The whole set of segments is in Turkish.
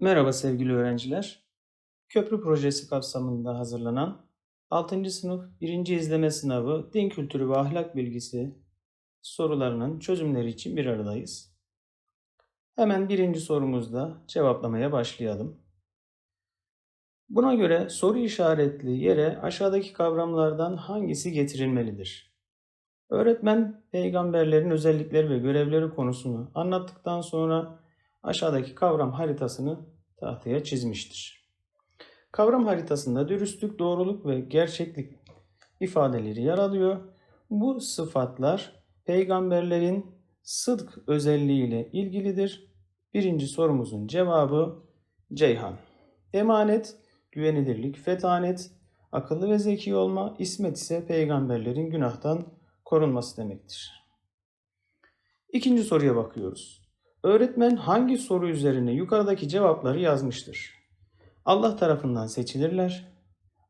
Merhaba sevgili öğrenciler. Köprü projesi kapsamında hazırlanan 6. sınıf 1. izleme sınavı din kültürü ve ahlak bilgisi sorularının çözümleri için bir aradayız. Hemen birinci sorumuzda cevaplamaya başlayalım. Buna göre soru işaretli yere aşağıdaki kavramlardan hangisi getirilmelidir? Öğretmen peygamberlerin özellikleri ve görevleri konusunu anlattıktan sonra aşağıdaki kavram haritasını tahtaya çizmiştir. Kavram haritasında dürüstlük, doğruluk ve gerçeklik ifadeleri yer alıyor. Bu sıfatlar peygamberlerin sıdk özelliğiyle ilgilidir. Birinci sorumuzun cevabı Ceyhan. Emanet, güvenilirlik, fetanet, akıllı ve zeki olma, ismet ise peygamberlerin günahtan korunması demektir. İkinci soruya bakıyoruz. Öğretmen hangi soru üzerine yukarıdaki cevapları yazmıştır? Allah tarafından seçilirler.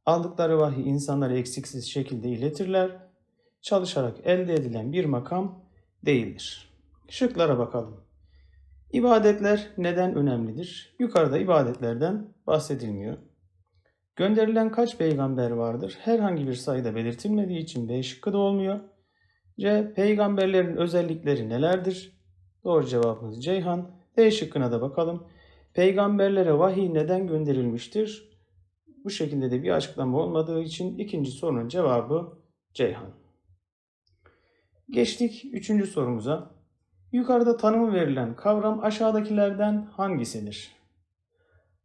Aldıkları vahiy insanlara eksiksiz şekilde iletirler. Çalışarak elde edilen bir makam değildir. Şıklara bakalım. İbadetler neden önemlidir? Yukarıda ibadetlerden bahsedilmiyor. Gönderilen kaç peygamber vardır? Herhangi bir sayıda belirtilmediği için B şıkkı da olmuyor. C. Peygamberlerin özellikleri nelerdir? Doğru cevabımız Ceyhan. D şıkkına da bakalım. Peygamberlere vahiy neden gönderilmiştir? Bu şekilde de bir açıklama olmadığı için ikinci sorunun cevabı Ceyhan. Geçtik üçüncü sorumuza. Yukarıda tanımı verilen kavram aşağıdakilerden hangisidir?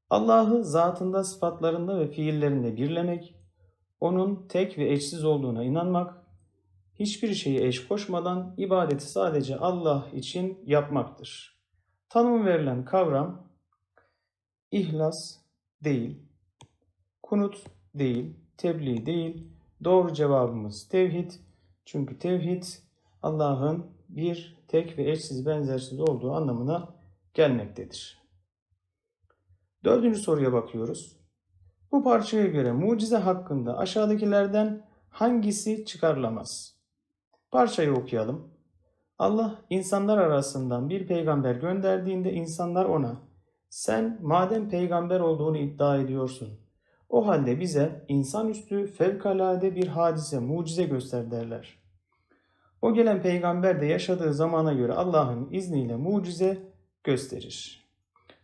Allah'ı zatında, sıfatlarında ve fiillerinde birlemek, onun tek ve eşsiz olduğuna inanmak, hiçbir şeyi eş koşmadan ibadeti sadece Allah için yapmaktır. Tanım verilen kavram ihlas değil, kunut değil, tebliğ değil. Doğru cevabımız tevhid. Çünkü tevhid Allah'ın bir, tek ve eşsiz benzersiz olduğu anlamına gelmektedir. Dördüncü soruya bakıyoruz. Bu parçaya göre mucize hakkında aşağıdakilerden hangisi çıkarılamaz? Parçayı okuyalım. Allah insanlar arasından bir peygamber gönderdiğinde insanlar ona sen madem peygamber olduğunu iddia ediyorsun o halde bize insanüstü fevkalade bir hadise mucize göster derler. O gelen peygamber de yaşadığı zamana göre Allah'ın izniyle mucize gösterir.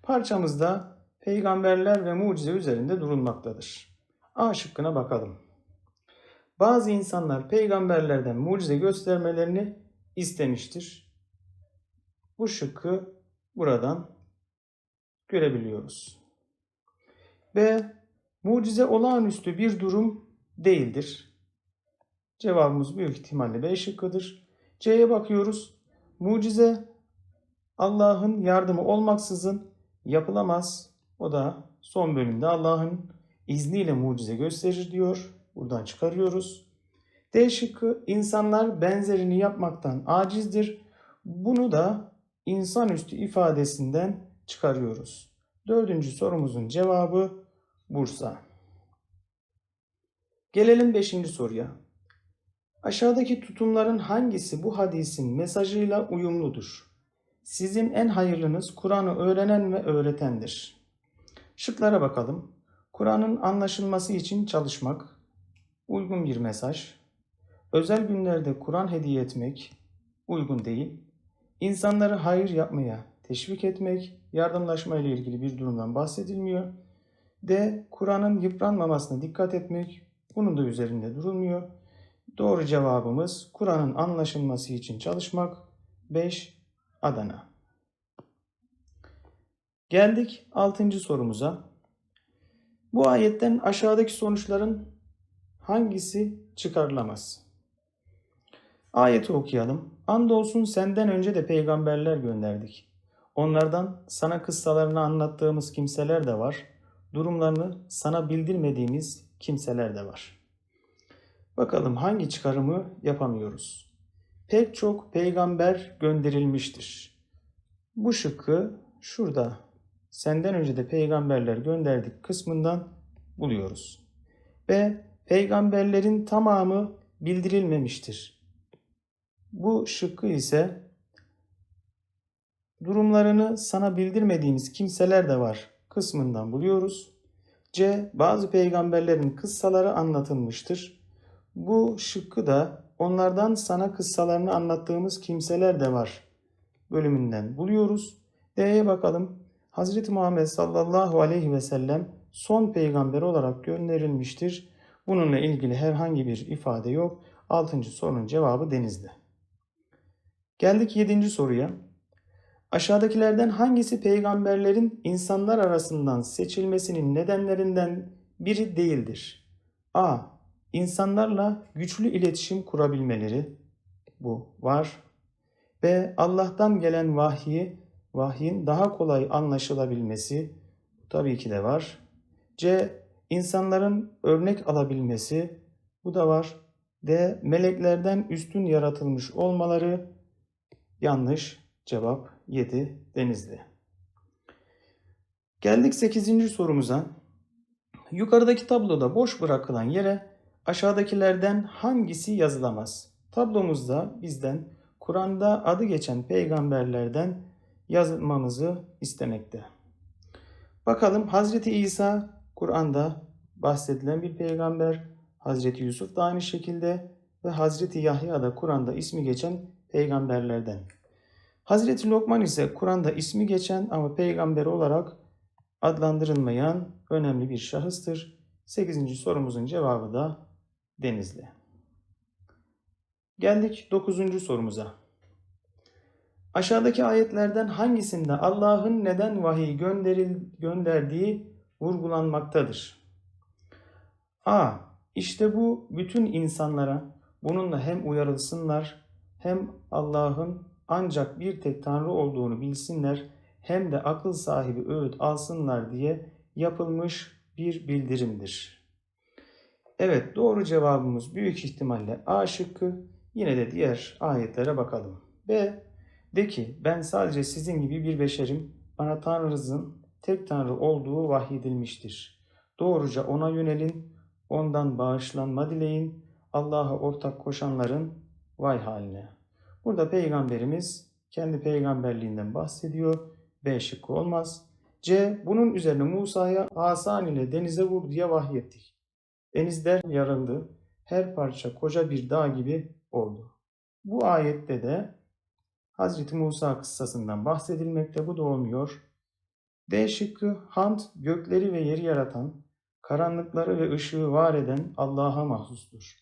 Parçamızda peygamberler ve mucize üzerinde durulmaktadır. A şıkkına bakalım. Bazı insanlar peygamberlerden mucize göstermelerini istemiştir. Bu şıkkı buradan görebiliyoruz. B. Mucize olağanüstü bir durum değildir. Cevabımız büyük ihtimalle B şıkkıdır. C'ye bakıyoruz. Mucize Allah'ın yardımı olmaksızın yapılamaz. O da son bölümde Allah'ın izniyle mucize gösterir diyor. Buradan çıkarıyoruz. D şıkkı insanlar benzerini yapmaktan acizdir. Bunu da insanüstü ifadesinden çıkarıyoruz. Dördüncü sorumuzun cevabı Bursa. Gelelim beşinci soruya. Aşağıdaki tutumların hangisi bu hadisin mesajıyla uyumludur? Sizin en hayırlınız Kur'an'ı öğrenen ve öğretendir. Şıklara bakalım. Kur'an'ın anlaşılması için çalışmak, uygun bir mesaj. Özel günlerde Kur'an hediye etmek uygun değil. İnsanları hayır yapmaya teşvik etmek, yardımlaşma ile ilgili bir durumdan bahsedilmiyor. D. Kur'an'ın yıpranmamasına dikkat etmek, bunun da üzerinde durulmuyor. Doğru cevabımız Kur'an'ın anlaşılması için çalışmak. 5. Adana. Geldik 6. sorumuza. Bu ayetten aşağıdaki sonuçların hangisi çıkarılamaz? Ayeti okuyalım. Andolsun senden önce de peygamberler gönderdik. Onlardan sana kıssalarını anlattığımız kimseler de var. Durumlarını sana bildirmediğimiz kimseler de var. Bakalım hangi çıkarımı yapamıyoruz? Pek çok peygamber gönderilmiştir. Bu şıkkı şurada senden önce de peygamberler gönderdik kısmından buluyoruz. Ve peygamberlerin tamamı bildirilmemiştir. Bu şıkkı ise Durumlarını sana bildirmediğimiz kimseler de var kısmından buluyoruz. C. Bazı peygamberlerin kıssaları anlatılmıştır. Bu şıkkı da onlardan sana kıssalarını anlattığımız kimseler de var bölümünden buluyoruz. D'ye bakalım. Hazreti Muhammed sallallahu aleyhi ve sellem son peygamber olarak gönderilmiştir. Bununla ilgili herhangi bir ifade yok. Altıncı sorunun cevabı denizde. Geldik yedinci soruya. Aşağıdakilerden hangisi peygamberlerin insanlar arasından seçilmesinin nedenlerinden biri değildir? A. İnsanlarla güçlü iletişim kurabilmeleri. Bu var. B. Allah'tan gelen vahyi, vahyin daha kolay anlaşılabilmesi. Tabii ki de var. C. İnsanların örnek alabilmesi. Bu da var. D. Meleklerden üstün yaratılmış olmaları. Yanlış. Cevap 7. Denizli. Geldik 8. sorumuza. Yukarıdaki tabloda boş bırakılan yere aşağıdakilerden hangisi yazılamaz? Tablomuzda bizden Kur'an'da adı geçen peygamberlerden yazmamızı istemekte. Bakalım Hazreti İsa Kur'an'da bahsedilen bir peygamber, Hazreti Yusuf da aynı şekilde ve Hazreti Yahya da Kur'an'da ismi geçen peygamberlerden. Hazreti Lokman ise Kur'an'da ismi geçen ama peygamber olarak adlandırılmayan önemli bir şahıstır. 8. sorumuzun cevabı da Denizli. Geldik 9. sorumuza. Aşağıdaki ayetlerden hangisinde Allah'ın neden vahiy gönderil, gönderdiği vurgulanmaktadır? A. İşte bu bütün insanlara bununla hem uyarılsınlar hem Allah'ın ancak bir tek Tanrı olduğunu bilsinler hem de akıl sahibi öğüt alsınlar diye yapılmış bir bildirimdir. Evet doğru cevabımız büyük ihtimalle A şıkkı. Yine de diğer ayetlere bakalım. B. De ki ben sadece sizin gibi bir beşerim. Bana Tanrınızın tek Tanrı olduğu vahyedilmiştir. Doğruca ona yönelin. Ondan bağışlanma dileyin. Allah'a ortak koşanların vay haline. Burada peygamberimiz kendi peygamberliğinden bahsediyor. B şıkkı olmaz. C. Bunun üzerine Musa'ya asan ile denize vur diye vahyettik. Denizler yarıldı. Her parça koca bir dağ gibi oldu. Bu ayette de Hazreti Musa kıssasından bahsedilmekte. Bu da olmuyor. D şıkkı Hamd gökleri ve yeri yaratan, karanlıkları ve ışığı var eden Allah'a mahsustur.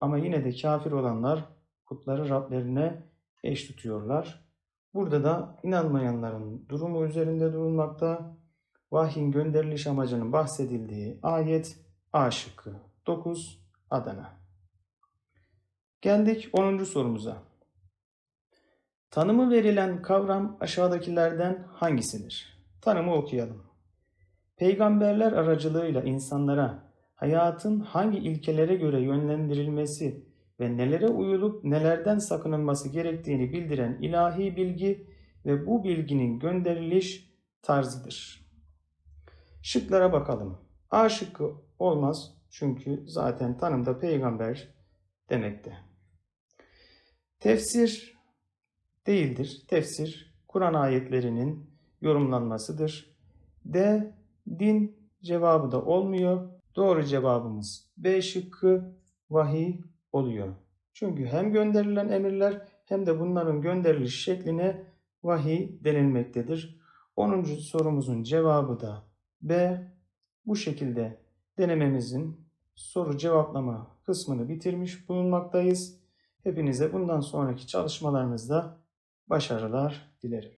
Ama yine de kafir olanlar putları Rablerine eş tutuyorlar. Burada da inanmayanların durumu üzerinde durulmakta. Vahyin gönderiliş amacının bahsedildiği ayet A şıkkı 9 Adana. Geldik 10. sorumuza. Tanımı verilen kavram aşağıdakilerden hangisidir? Tanımı okuyalım. Peygamberler aracılığıyla insanlara hayatın hangi ilkelere göre yönlendirilmesi ve nelere uyulup nelerden sakınılması gerektiğini bildiren ilahi bilgi ve bu bilginin gönderiliş tarzıdır. Şıklara bakalım. A şıkkı olmaz çünkü zaten tanımda peygamber demekte. Tefsir değildir. Tefsir Kur'an ayetlerinin yorumlanmasıdır. D. Din cevabı da olmuyor. Doğru cevabımız B şıkkı vahiy oluyor. Çünkü hem gönderilen emirler hem de bunların gönderiliş şekline vahiy denilmektedir. 10. sorumuzun cevabı da B. Bu şekilde denememizin soru cevaplama kısmını bitirmiş bulunmaktayız. Hepinize bundan sonraki çalışmalarınızda başarılar dilerim.